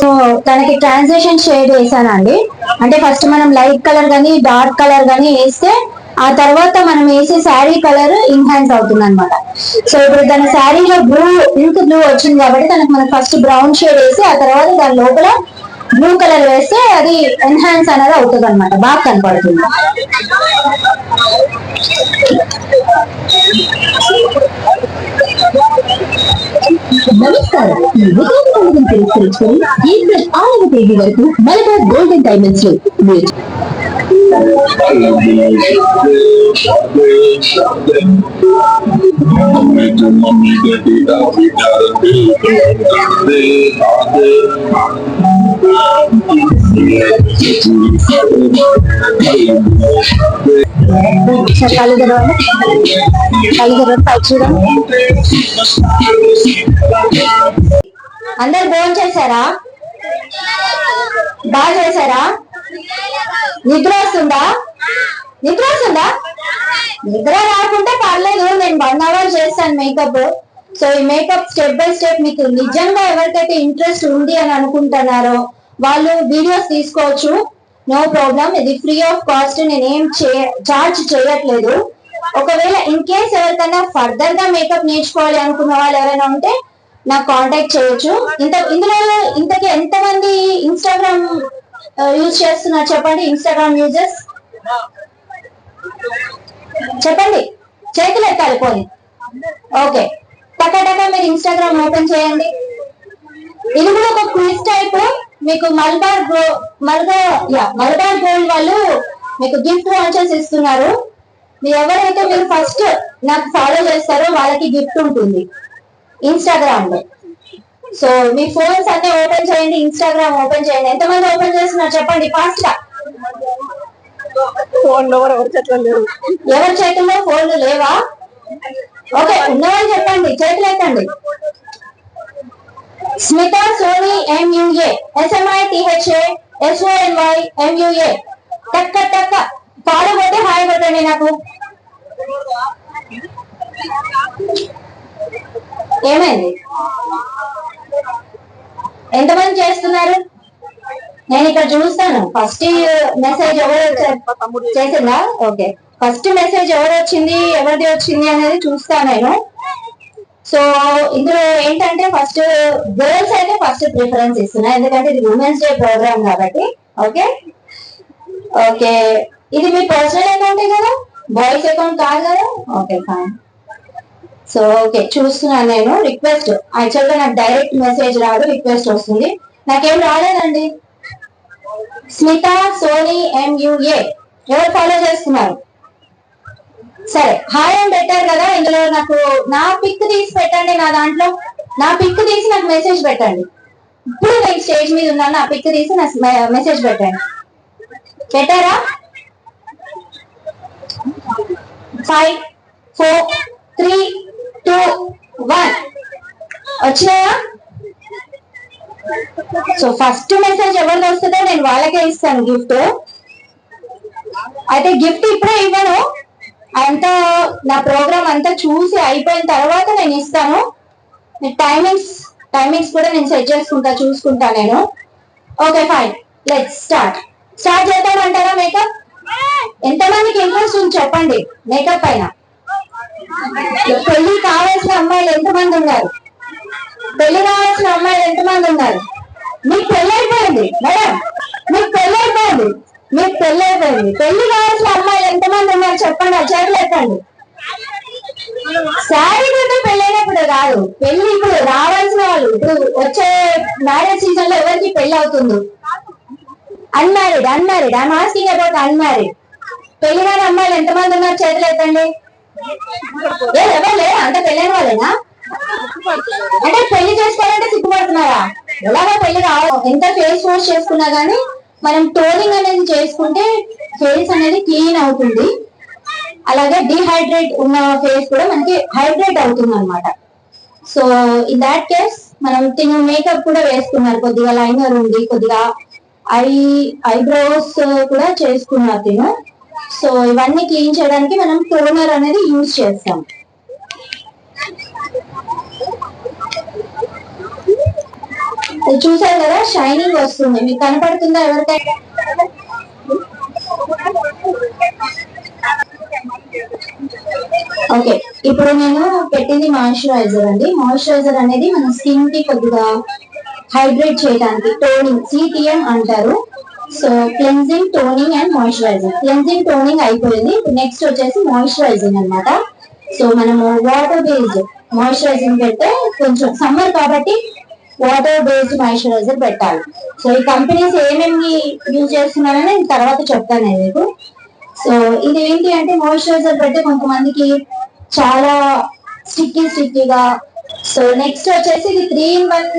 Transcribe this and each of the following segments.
So తనకి transaction shade వేసానండి. అంటే ఫస్ట్ మనం లైట్ కలర్ కానీ డార్క్ కలర్ కానీ వేస్తే ఆ తర్వాత మనం వేసే శారీ కలర్ ఇన్హాన్స్ అవుతుంది అనమాట సో ఇప్పుడు తన శారీలో బ్లూ ఇంక్ బ్లూ వచ్చింది కాబట్టి తనకు మనం ఫస్ట్ బ్రౌన్ షేడ్ వేసి ఆ తర్వాత దాని లోపల బ్లూ కలర్ వేస్తే అది ఎన్హాన్స్ అనేది అవుతుంది అనమాట బాగా కనపడుతుంది. నమస్కారం. ఈ ఉదయం పండుగను పురస్కరించుకొని ఏప్రిల్ ఆరవ తేదీ వరకు మలబార్ గోల్డెన్ డైమండ్స్లో మీరు కళ్ళు తెరవండి కళ్ళు తెరవండి పైకి చూడండి అందరు భోజనం చేశారా? బాగా చేశారా? నిద్ర వస్తుందా? నిద్ర వస్తుందా? నిద్ర రాకుంటే పర్లేదు నేను వన్ అవర్ చేస్తాను మేకప్ సో ఈ మేకప్ స్టెప్ బై స్టెప్ మీకు నిజంగా ఎవరికైతే ఇంట్రెస్ట్ ఉంది అని అనుకుంటున్నారో వాళ్ళు వీడియోస్ తీసుకోవచ్చు. నో ప్రాబ్లం ఇది ఫ్రీ ఆఫ్ కాస్ట్ నేను ఏం చార్జ్ చేయట్లేదు. ఒకవేళ ఇన్ కేస్ ఎవరికైనా ఫర్దర్గా మేకప్ నేర్చుకోవాలి అనుకున్న వాళ్ళు ఎవరైనా ఉంటే నాకు కాంటాక్ట్ చేయొచ్చు. ఇంత ఇందులో ఇంతకీ ఎంతమంది ఇన్స్టాగ్రామ్ యూజ్ uh, చేస్తున్నారు చెప్పండి? ఇన్స్టాగ్రామ్ యూజర్స్ చెప్పండి. చేతులు ఎత్తాలి పోనీ. ఓకే టక టక మీరు ఇన్స్టాగ్రామ్ ఓపెన్ చేయండి. ఇది కూడా ఒక క్విజ్ టైప్. మీకు Malabar go Malabar ya Malabar Gold వాళ్ళు మీకు గిఫ్ట్ వాచర్స్ ఇస్తున్నారు. మీరు ఎవరైతే మీరు ఫస్ట్ నాకు ఫాలో చేస్తారో వాళ్ళకి గిఫ్ట్ ఉంటుంది ఇన్స్టాగ్రామ్లో. సో మీ ఫోన్స్ అన్ని ఓపెన్ చేయండి ఇన్స్టాగ్రామ్ ఓపెన్ చేయండి. ఎంతమంది ఓపెన్ చేస్తున్నారు చెప్పండి ఫాస్ట్గా. ఫోన్ ఎవరి చేతుల్లో ఫోన్లు లేవా? ఓకే ఉన్నవాళ్ళు చెప్పండి చేతులు ఎత్తండి Smita Soni M U A S M I T H A S O N Y M U A టక్క టక్క పాలు కొట్టి హాయ్ కొట్టండి నాకు. ఏమైంది? ఎంతమంది చేస్తున్నారు? నేను ఇక్కడ చూస్తాను. ఫస్ట్ మెసేజ్ ఎవరు చేసిందా? ఓకే. ఫస్ట్ మెసేజ్ ఎవరు వచ్చింది ఎవరిది వచ్చింది అనేది చూస్తాను నేను. సో ఇందులో ఏంటంటే ఫస్ట్ గర్ల్స్ అయితే ఫస్ట్ ప్రిఫరెన్స్ ఇస్తున్నా. ఎందుకంటే ఇది ఉమెన్స్ డే ప్రోగ్రామ్ కాబట్టి. ఓకే? ఓకే. ఇది మీ పర్సనల్ అకౌంటే కదా? బాయ్స్ అకౌంట్ కాదు కదా? Okay fine so okay. చూస్తున్నాను నేను. రిక్వెస్ట్ యాక్చువల్గా నాకు డైరెక్ట్ మెసేజ్ రాదు రిక్వెస్ట్ వస్తుంది. నాకేం రాలేదండి. స్మిత సోనీ ఎంయుఏ ఎవరు ఫాలో చేస్తున్నారు? సరే హాయ్ అని పెట్టారు కదా ఇందులో నాకు నా పిక్ తీసి పెట్టండి నా దాంట్లో నా పిక్ తీసి నాకు మెసేజ్ పెట్టండి. ఇప్పుడు నేను స్టేజ్ మీద ఉన్నాను నా పిక్ తీసి నా మెసేజ్ పెట్టండి. పెట్టారా? Five four three two one వచ్చినాయా? సో ఫస్ట్ మెసేజ్ ఎవరిది వస్తుందో నేను వాళ్ళకే ఇస్తాను గిఫ్ట్ అయితే గిఫ్ట్ ఇప్పుడే ఇవ్వను. అంతా నా ప్రోగ్రామ్ అంతా చూసి అయిపోయిన తర్వాత నేను ఇస్తాను. టైమింగ్స్ టైమింగ్స్ కూడా నేను సెట్ చేసుకుంటా చూసుకుంటా నేను. Okay fine let start start చేద్దామంటారా makeup ఎంతమందికి ఇంట్రెస్ట్ ఉంది చెప్పండి మేకప్ పైన. పెళ్ళి కావాల్సిన అమ్మాయిలు ఎంతమంది ఉన్నారు? పెళ్ళి కావాల్సిన అమ్మాయిలు ఎంతమంది ఉన్నారు? మీకు పెళ్ళి అయిపోయింది మేడం. మీకు పెళ్ళి అయిపోయింది. మీకు పెళ్ళి అయిపోయింది పెళ్ళి కావాల్సిన అమ్మాయిలు ఎంతమంది ఉన్నారు చెప్పండి ఆ శారీ కూడా పెళ్ళైనప్పుడు కాదు పెళ్ళి ఇప్పుడు రావాల్సిన వాళ్ళు. ఇప్పుడు వచ్చే మ్యారేజ్ సీజన్లో ఎవరికి పెళ్ళి అవుతుంది? Unmarried unmarried. I'm asking about unmarried. పెళ్ళి కాని అమ్మాయిలు ఎంతమంది ఉన్నారు చేతులు ఎత్తండి ఎవరు లేరా? అంత పెళ్ళైన వాళ్ళేనా? అంటే పెళ్ళి చేసుకోవాలంటే సిగ్గుపడుతున్నారా? ఎలాగో పెళ్ళి కావాలి. ఎంత ఫేస్ వాష్ చేసుకున్నా గానీ మనం టోనింగ్ అనేది చేసుకుంటే ఫేస్ అనేది క్లీన్ అవుతుంది. అలాగే డిహైడ్రేట్ ఉన్న ఫేస్ కూడా మనకి హైడ్రేట్ అవుతుంది అనమాట సో ఇన్ దాట్ కేస్ మనం తిన మేకప్ కూడా వేసుకున్నారు. కొద్దిగా లైనర్ ఉంది కొద్దిగా ఐ ఐబ్రోస్ కూడా చేసుకున్నారు తిను. సో ఇవన్నీ క్లీన్ చేయడానికి మనం టోనర్ అనేది యూజ్ చేస్తాం. చూసారు కదా? షైనింగ్ వస్తుంది. మీకు కనపడుతుందా ఎవరికైనా? ఓకే ఇప్పుడు నేను పెట్టింది మాయిశ్చరైజర్ అండి. మాయిశ్చరైజర్ అనేది మన స్కిన్కి కొద్దిగా హైడ్రేట్ చేయడానికి టోనింగ్ సిటిఎం అంటారు. So cleansing toning and moisturising cleansing toning అయిపోయింది. నెక్స్ట్ వచ్చేసి మాయిశ్చరైజింగ్ అన్నమాట. సో మనము వాటర్ బేస్డ్ మాయిశ్చరైజింగ్ పెడితే కొంచెం సమ్మర్ కాబట్టి వాటర్ బేస్డ్ మాయిశ్చరైజర్ పెట్టాలి. సో ఈ కంపెనీస్ ఏమేమి యూజ్ చేస్తున్నారని నేను తర్వాత చెప్తాను మీకు. సో ఇది ఏంటి అంటే మాయిశ్చరైజర్ పెడితే కొంతమందికి చాలా స్టిక్కీ స్టిక్కీగా సో నెక్స్ట్ వచ్చేసి ఇది three in one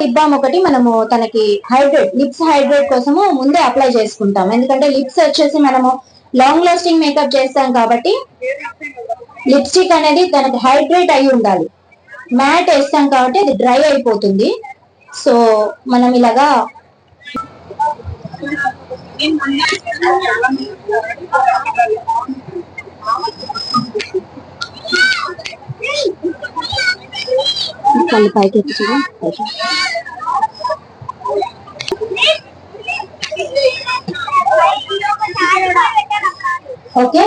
lip balm ఒకటి మనము తనకి హైడ్రేట్ లిప్స్ హైడ్రేట్ కోసము ముందే అప్లై చేసుకుంటాం ఎందుకంటే లిప్స్ వచ్చేసి మనము లాంగ్ లాస్టింగ్ మేకప్ చేస్తాం కాబట్టి లిప్స్టిక్ అనేది దానికి హైడ్రేట్ అయి ఉండాలి. మ్యాట్ వేస్తాం కాబట్టి అది డ్రై అయిపోతుంది. సో మనం ఇలాగా కళ్ళు పైకి పైకి. ఓకే.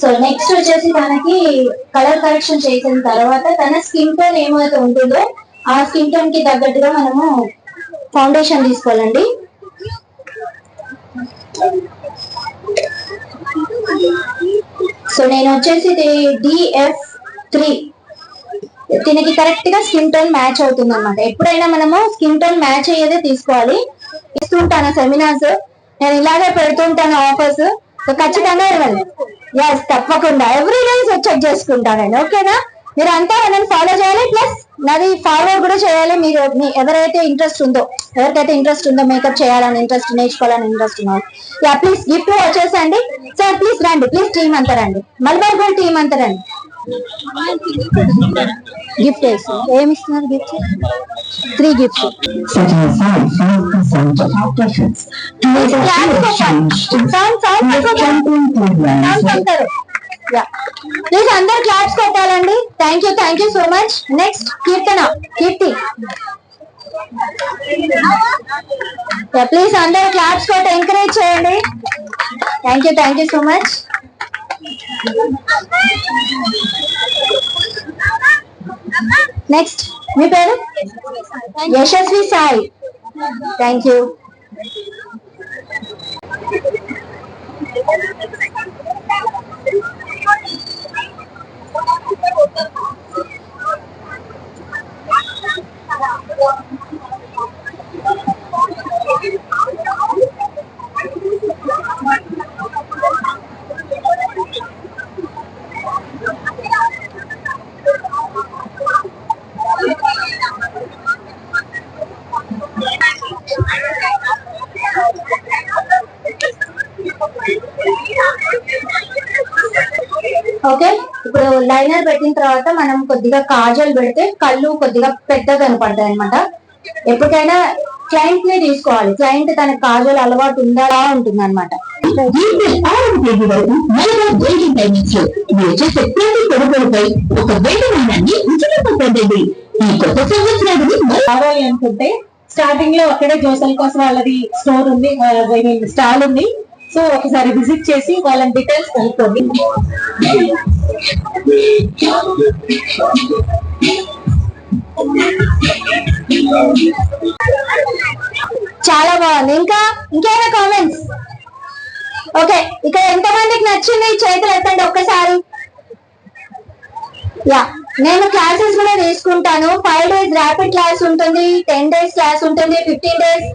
సో నెక్స్ట్ వచ్చేసి తనకి కలర్ కరెక్షన్ చేసిన తర్వాత తన స్కిన్ టోన్ ఏమైతే ఉంటుందో ఆ స్కిన్ టోన్కి తగ్గట్టుగా మనము ఫౌండేషన్ తీసుకోవాలండి. సో నేను వచ్చేసి డిఎఫ్ త్రీ దీనికి కరెక్ట్గా స్కిన్ టోన్ మ్యాచ్ అవుతుంది అనమాట ఎప్పుడైనా మనము స్కిన్ టోన్ మ్యాచ్ అయ్యేదే తీసుకోవాలి. ఇస్తుంటాను సెమినార్స్ నేను ఇలాగే పెడుతుంటాను ఆఫర్స్ సో ఖచ్చితంగా ఇవ్వండి. ఎస్ తప్పకుండా. ఎవ్రీ డేస్ చెక్ చేసుకుంటానండి ఓకేనా మీరు అంతా నన్ను ఫాలో చేయాలి. ప్లస్ నాది ఫార్వర్డ్ కూడా చేయాలి. మీరు మీ- ఎవరైతే ఇంట్రెస్ట్ ఉందో ఎవరికైతే ఇంట్రెస్ట్ ఉందో మేకప్ చేయాలని ఇంట్రెస్ట్ నేర్చుకోవాలని ఇంట్రెస్ట్ ఉన్నారు. యా ప్లీజ్ గిఫ్ట్ వచ్చేసండి సార్ ప్లీజ్ రండి. ప్లీజ్ టీమ్ అంతా రండి. మల్బార్ గోల్డ్ టీమ్ అంతా రండి. గిఫ్ట్ ఏమి ఇస్తున్నారు గిఫ్ట్ త్రీ గిఫ్ట్స్ ప్లీజ్ అందరు claps కొట్టాలండి. Thank you thank you so much next Keerthana. Keerthi. Please అందరు క్లాప్స్ కొట్టి ఎంకరేజ్ చేయండి. Thank you thank you so much next మీ పేరు? Yashasvi Sai. Thank you liner పెట్టిన తర్వాత మనం కొద్దిగా కాజల్ పెడితే కళ్ళు కొద్దిగా పెద్దగా కనపడతాయి అనమాట ఎప్పటికైనా క్లయింట్ని తీసుకోవాలి. క్లయింట్ తన కాజల్ అలవాటు ఉందా ఉంటుంది అనమాట చేసే ప్రతి కొనుగోలుపై ఒక ఉచితంగా పొందండి ఈ కొత్త కావాలి అనుకుంటే స్టార్టింగ్లో అక్కడే జోసల్ కోసం వాళ్ళది స్టోర్ ఉంది స్టాల్ ఉంది. సో ఒకసారి విజిట్ చేసి వాళ్ళ డీటెయిల్స్ కనుక్కోండి. చాలా బాగుంది. ఇంకా ఇంకేమైనా కామెంట్స్ ఓకే ఇక్కడ ఎంత మందికి నచ్చింది చేతులు ఎత్తండి ఒక్కసారి. యా నేను క్లాసెస్ కూడా తీసుకుంటాను. ఫైవ్ డేస్ ర్యాపిడ్ క్లాస్ ఉంటుంది టెన్ డేస్ క్లాస్ ఉంటుంది ఫిఫ్టీన్ డేస్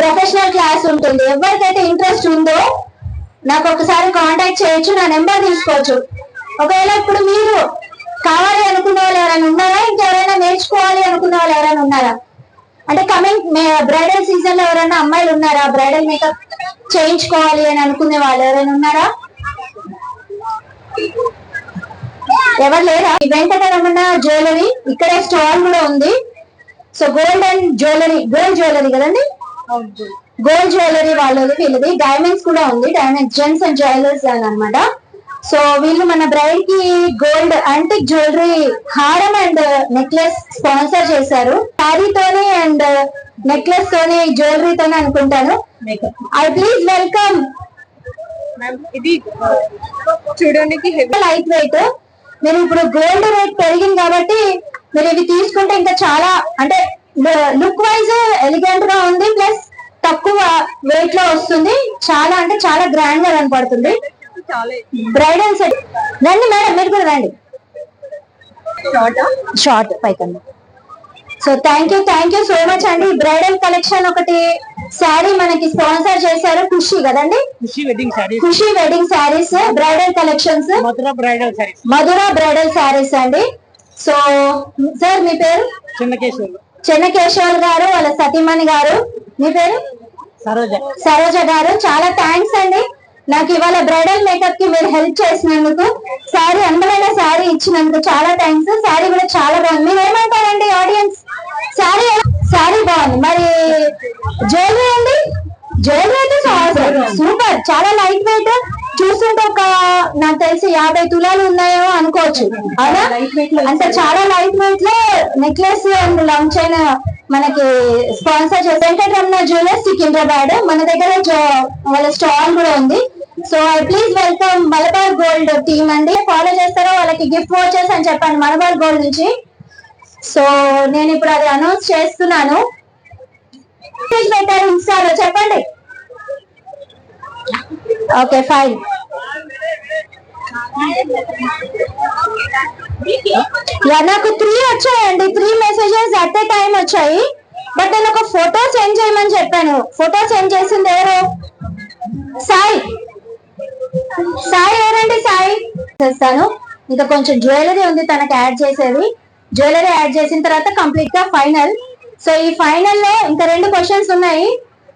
ప్రొఫెషనల్ క్లాస్ ఉంటుంది. ఎవరికైతే ఇంట్రెస్ట్ ఉందో నాకు ఒకసారి కాంటాక్ట్ చేయొచ్చు నా నెంబర్ తీసుకోవచ్చు. ఒకవేళ ఇప్పుడు మీరు కావాలి అనుకున్న వాళ్ళు ఎవరైనా ఉన్నారా? ఇంకెవరైనా నేర్చుకోవాలి అనుకున్న వాళ్ళు ఎవరైనా ఉన్నారా? అంటే కమింగ్ బ్రైడల్ సీజన్లో ఎవరైనా అమ్మాయిలు ఉన్నారా? బ్రైడల్ మేకప్ చేయించుకోవాలి అని అనుకునే వాళ్ళు ఎవరైనా ఉన్నారా? ఎవరు లేరా? ఈ వెంకటరమణ జ్యువెలరీ ఇక్కడే స్టాల్ కూడా ఉంది. So gold and jewellery gold jewellery కదండి గోల్డ్ జ్యువెలరీ వాళ్ళది వీళ్ళది. డైమండ్స్ కూడా ఉంది. డైమండ్ జెంట్స్ అండ్ జ్యువెలర్స్ అని అనమాట. సో వీళ్ళు మన బ్రైడ్కి గోల్డ్ యాంటిక్ జ్యువెలరీ హారం అండ్ నెక్లెస్ స్పాన్సర్ చేశారు. శారీతోనే అండ్ నెక్లెస్ తోనే జ్యువెలరీ తోనే అనుకుంటాను. ఐ ప్లీజ్ వెల్కమ్ ఇది చూడడానికి లైట్ వెయిట్ మీరు ఇప్పుడు గోల్డ్ రేట్ పెరిగింది కాబట్టి మీరు ఇవి తీసుకుంటే ఇంకా చాలా అంటే లుక్ వైజ్ ఎలిగెంట్గా ఉంది ప్లస్ తక్కువ వెయిట్లో వస్తుంది. చాలా అంటే చాలా గ్రాండ్గా కనపడుతుంది బ్రైడల్ సెట్ రండి మేడం మీరు కూడా రండి. షార్ట్ పైకండి so thank you thank you so much అండి. బ్రైడల్ కలెక్షన్ ఒకటి శారీ మనకి స్పాన్సర్ చేశారు ఖుషి కదండి? Khushi wedding saris Khushi wedding saris bridal collections Madhura bridal saris Madhura bridal saris అండి. సో సార్ మీ పేరు? చిన్నకేశ్వర్ చెన్నకేశ్వర్ గారు వాళ్ళ సతీమణి గారు. మీ పేరు? సరోజ. సరోజ గారు. చాలా థ్యాంక్స్ అండి. నాకు ఇవాళ బ్రైడల్ మేకప్కి మీరు హెల్ప్ చేసినందుకు శారీ అందమైన శారీ ఇచ్చినందుకు చాలా థ్యాంక్స్ శారీ కూడా చాలా బాగుంది. మీరు ఏమంటారండి ఆడియన్స్? శారీ శారీ బాగుంది. మరి జ్యువెలరీ అండి? జ్యువెలరీ అయితే సూపర్. చాలా లైట్ వెయిట్. చూస్తుంటే ఒక నాకు తెలిసి యాభై తులాలు ఉన్నాయో అనుకోవచ్చు. అవునా? అంటే చాలా లైట్ వెయిట్లో నెక్లెస్ అండ్ లాంగ్ చైన్ మనకి స్పాన్సర్ చేసే వెంకటరమణ జ్యువెలర్స్ సికింద్రాబాద్. మన దగ్గర వాళ్ళ స్టాల్ కూడా ఉంది. So I please welcome Malabar Gold team అండి. ఫాలో చేస్తారో? వాళ్ళకి గిఫ్ట్ వాచెస్ అని చెప్పండి. మలబార్ గోల్డ్ నుంచి. సో నేను ఇప్పుడు అది అనౌన్స్ చేస్తున్నాను. మెసేజ్ పెట్టారు ఇన్స్టాలో చెప్పండి. ఓకే ఫైన్ నాకు త్రీ వచ్చాయండి. Three messages at a time వచ్చాయి. బట్ నేను ఒక ఫోటో సెండ్ చేయమని చెప్పాను. ఫోటో సెండ్ చేసింది ఎవరు? సాయి సాయి ఎవరండి సాయి? చేస్తాను. ఇంకా కొంచెం జ్యువెలరీ ఉంది తనకి యాడ్ చేసేది. జ్యువెలరీ యాడ్ చేసిన తర్వాత కంప్లీట్గా ఫైనల్ సో ఈ ఫైనల్లో ఇంకా రెండు క్వశ్చన్స్ ఉన్నాయి.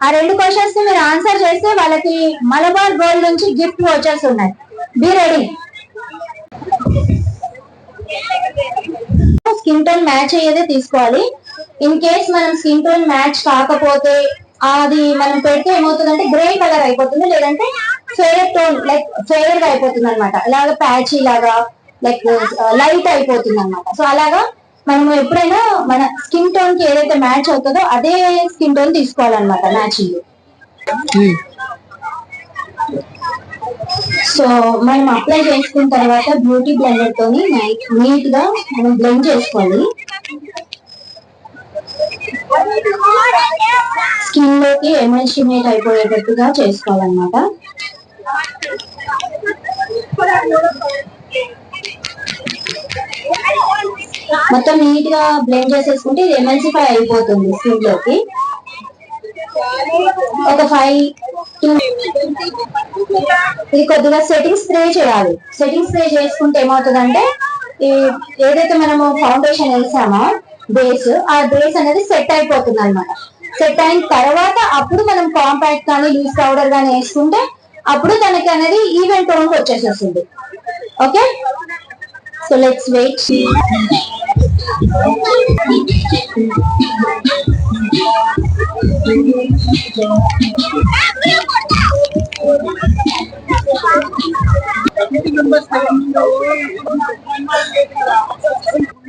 ఆ రెండు క్వశ్చన్స్ని మీరు ఆన్సర్ చేస్తే వాళ్ళకి మలబార్ గోల్డ్ నుంచి గిఫ్ట్ వోచర్స్ ఉన్నాయి. Be ready skin tone match అయ్యేదే తీసుకోవాలి. ఇన్ కేస్ మనం స్కిన్ టోన్ మ్యాచ్ కాకపోతే అది మనం పెడితే ఏమవుతుందంటే గ్రే కలర్ అయిపోతుంది. లేదంటే ఫేర్ టోన్ లైక్ ఫేర్గా అయిపోతుంది అనమాట అలాగా ప్యాచీ లాగా లైక్ లైట్ అయిపోతుంది అనమాట సో అలాగా మనం ఎప్పుడైనా మన స్కిన్ టోన్కి ఏదైతే మ్యాచ్ అవుతుందో అదే స్కిన్ టోన్ తీసుకోవాలన్నమాట మ్యాచింగ్ సో మనం అప్లై చేసుకున్న తర్వాత బ్యూటీ బ్లెండర్ తోని నీట్గా మనం బ్లెండ్ చేసుకోవాలి. స్కిన్లోకి ఎమల్షిమేట్ అయిపోయేటట్టుగా చేసుకోవాలన్నమాట. మొత్తం నీట్గా బ్లెండ్ చేసేసుకుంటే ఇది ఎమల్సిఫై అయిపోతుంది స్కిన్లోకి. ఒక ఫైవ్ టూ ఇది కొద్దిగా సెట్టింగ్ స్ప్రే చేయాలి. సెట్టింగ్ స్ప్రే చేసుకుంటే ఏమవుతుందంటే ఈ ఏదైతే మనము ఫౌండేషన్ వేసామో బేస్ ఆ బేస్ అనేది సెట్ అయిపోతుంది అనమాట సెట్ అయిన తర్వాత అప్పుడు మనం కాంపాక్ట్ కానీ లూజ్ పౌడర్ కానీ వేసుకుంటే అప్పుడు తనకి అనేది ఈవెన్ టోన్ వచ్చేసేస్తుంది. ఓకే సో లెట్స్ వెయిట్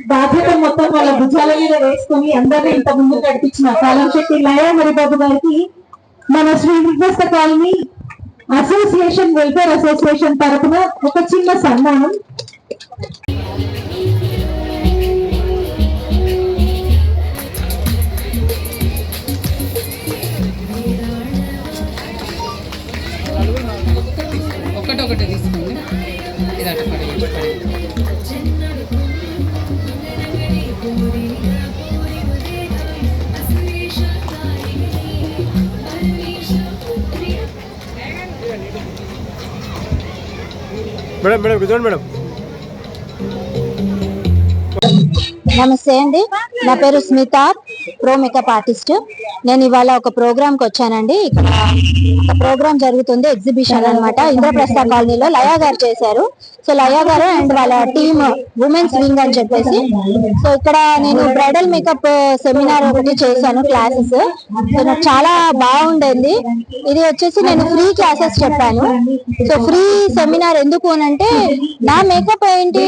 బాధ్యత మొత్తం వాళ్ళ భుజాల మీద వేసుకుని అందరినీ ఇంత ముందు నడిపించిన కాలం శెట్టి లయ హరిబాబు గారికి మన శ్రీ విగ్రస్త కాలనీ అసోసియేషన్ వెల్ఫేర్ అసోసియేషన్ తరఫున ఒక చిన్న సన్మానం. మేడం మేడం కూర్చోండి మేడం. నమస్తే అండి. నా పేరు స్మిత. ప్రో మేకప్ ఆర్టిస్ట్ నేను ఇవాళ ఒక ప్రోగ్రామ్కి వచ్చానండి. ఇక్కడ ఒక ప్రోగ్రామ్ జరుగుతుంది ఎగ్జిబిషన్ అన్నమాట. ఇంద్రప్రస్థ కాలనీలో లయా గారు చేశారు. సో లయా గారు అండ్ వాళ్ళ టీమ్ ఉమెన్స్ వింగ్ అని చెప్పేసి. సో ఇక్కడ నేను బ్రైడల్ మేకప్ సెమినార్ ఒకటి చేశాను క్లాసెస్ సో నాకు చాలా బాగుండేది. ఇది వచ్చేసి నేను ఫ్రీ క్లాసెస్ చెప్పాను. సో ఫ్రీ సెమినార్ ఎందుకు అని అంటే నా మేకప్ ఏంటి?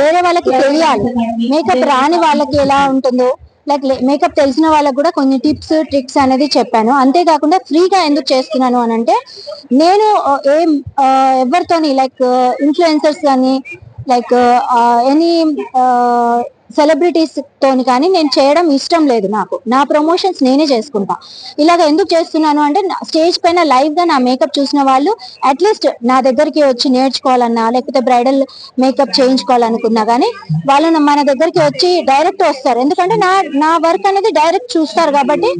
వేరే వాళ్ళకి తెలియాలి. మేకప్ రాని వాళ్ళకి ఎలా ఉంటుందో. లైక్ మేకప్ తెలిసిన వాళ్ళకి కూడా కొన్ని టిప్స్ ట్రిక్స్ అనేది చెప్పాను. అంతేకాకుండా ఫ్రీగా ఎందుకు చేస్తున్నాను అని అంటే నేను uh, ఏం uh, ఎవరితోని లైక్ ఇన్ఫ్లుయెన్సర్స్ కానీ లైక్ ఎనీ సెలబ్రిటీస్ తోని కానీ నేను చేయడం ఇష్టం లేదు నాకు. నా ప్రమోషన్స్ నేనే చేసుకుంటా. ఇలాగ ఎందుకు చేస్తున్నాను అంటే స్టేజ్ పైన లైవ్గా నా మేకప్ చూసిన వాళ్ళు అట్లీస్ట్ నా దగ్గరికి వచ్చి నేర్చుకోవాలన్నా లేకపోతే బ్రైడల్ మేకప్ చేయించుకోవాలనుకున్నా కానీ వాళ్ళు మన దగ్గరికి వచ్చి డైరెక్ట్ వస్తారు. ఎందుకంటే నా నా వర్క్ అనేది డైరెక్ట్ చూస్తారు కాబట్టి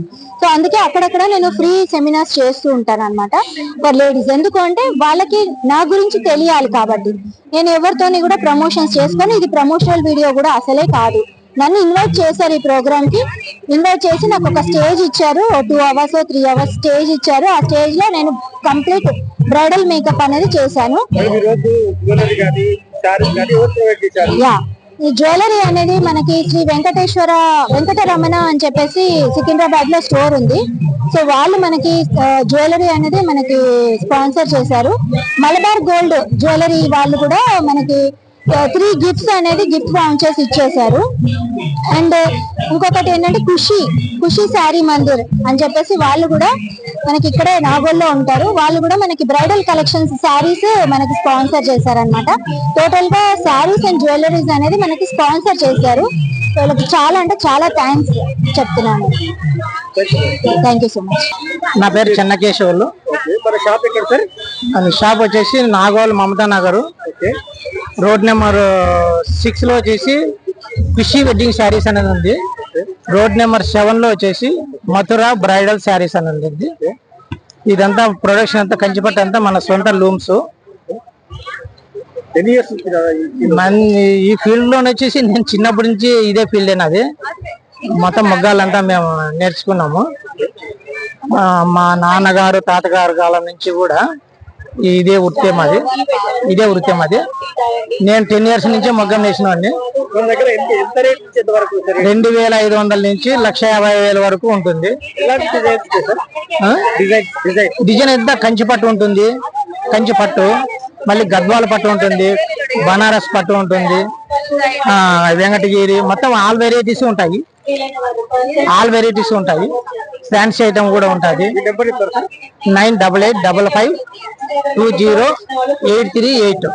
సో అందుకే అక్కడక్కడ నేను ఫ్రీ సెమినార్స్ చేస్తూ ఉంటాను అనమాట ఫర్ లేడీస్. ఎందుకు అంటే వాళ్ళకి నా గురించి తెలియాలి కాబట్టి. నేను ఎవరితోని కూడా ప్రమోషన్స్ చేసుకొని ఇది ప్రమోషనల్ వీడియో కూడా అసలే కాదు. నన్ను ఇన్వైట్ చేశారు ఈ ప్రోగ్రామ్కి. ఇన్వైట్ చేసి నాకు ఒక స్టేజ్ ఇచ్చారు. Two hours three hours stage ఇచ్చారు. ఆ స్టేజ్లో నేను కంప్లీట్ బ్రైడల్ మేకప్ అనేది చేశాను. యా. ఈ జ్యువెలరీ అనేది మనకి శ్రీ వెంకటేశ్వర వెంకటరమణ అని చెప్పేసి సికింద్రాబాద్లో స్టోర్ ఉంది. సో వాళ్ళు మనకి జ్యువెలరీ అనేది మనకి స్పాన్సర్ చేశారు. మలబార్ గోల్డ్ జ్యువెలరీ వాళ్ళు కూడా మనకి త్రీ గిఫ్ట్స్ అనేది గిఫ్ట్ వౌచర్స్ ఇచ్చేశారు. అండ్ uh, ఇంకొకటి ఏంటంటే ఖుషి ఖుషి శారీ మందిర్ అని చెప్పేసి వాళ్ళు కూడా మనకి ఇక్కడే నాగోల్లో ఉంటారు. వాళ్ళు కూడా మనకి బ్రైడల్ కలెక్షన్స్ శారీస్ మనకి స్పాన్సర్ చేశారనమాట టోటల్గా శారీస్ అండ్ జ్యువెలరీస్ అనేది మనకి స్పాన్సర్ చేశారు. వాళ్ళకి చాలా అంటే చాలా థ్యాంక్స్ చెప్తున్నాను. థ్యాంక్ యూ సో మచ్ నా పేరు చెన్నకేశవులు. షాప్ ఎక్కడ సార్? అది షాప్ వచ్చేసి Nagole Mamata Nagar. Okay road number సిక్స్లో వచ్చేసి ఫిషి వెడ్డింగ్ శారీస్ అనేది ఉంది. రోడ్ నెంబర్ సెవెన్లో వచ్చేసి మథుర బ్రైడల్ శారీస్ అనేది ఉంది. ఇదంతా ప్రొడక్షన్ అంతా కంచిపట్టు అంతా మన సొంత లూమ్స్ ఎన్ని ఇయర్స్ ఈ- మన ఈ ఫీల్డ్లో వచ్చేసి నేను చిన్నప్పటి నుంచి ఇదే ఫీల్డ్ నాది. మొత్తం మొగ్గాలంతా మేము నేర్చుకున్నాము. మా నాన్నగారు తాతగారు కాలం నుంచి కూడా ఇదే వృత్తి మాది. ఇదే వృత్తి మాది. నేను టెన్ ఇయర్స్ నుంచి మొగ్గం వేసినవాడిని రెండు వేల ఐదు వందల నుంచి లక్ష యాభై వేల వరకు ఉంటుంది. డిజైన్ ఎంత? కంచి పట్టు ఉంటుంది. కంచి పట్టు మళ్ళీ గద్వాల పట్టు ఉంటుంది బనారస్ పట్టు ఉంటుంది వెంకటగిరి మొత్తం ఆల్ వెరైటీస్ ఉంటాయి. ఆల్ వెరైటీస్ ఉంటాయి. ఫ్యాన్సీ ఐటమ్ కూడా ఉంటుంది. Nine double eight double five two zero eight three eight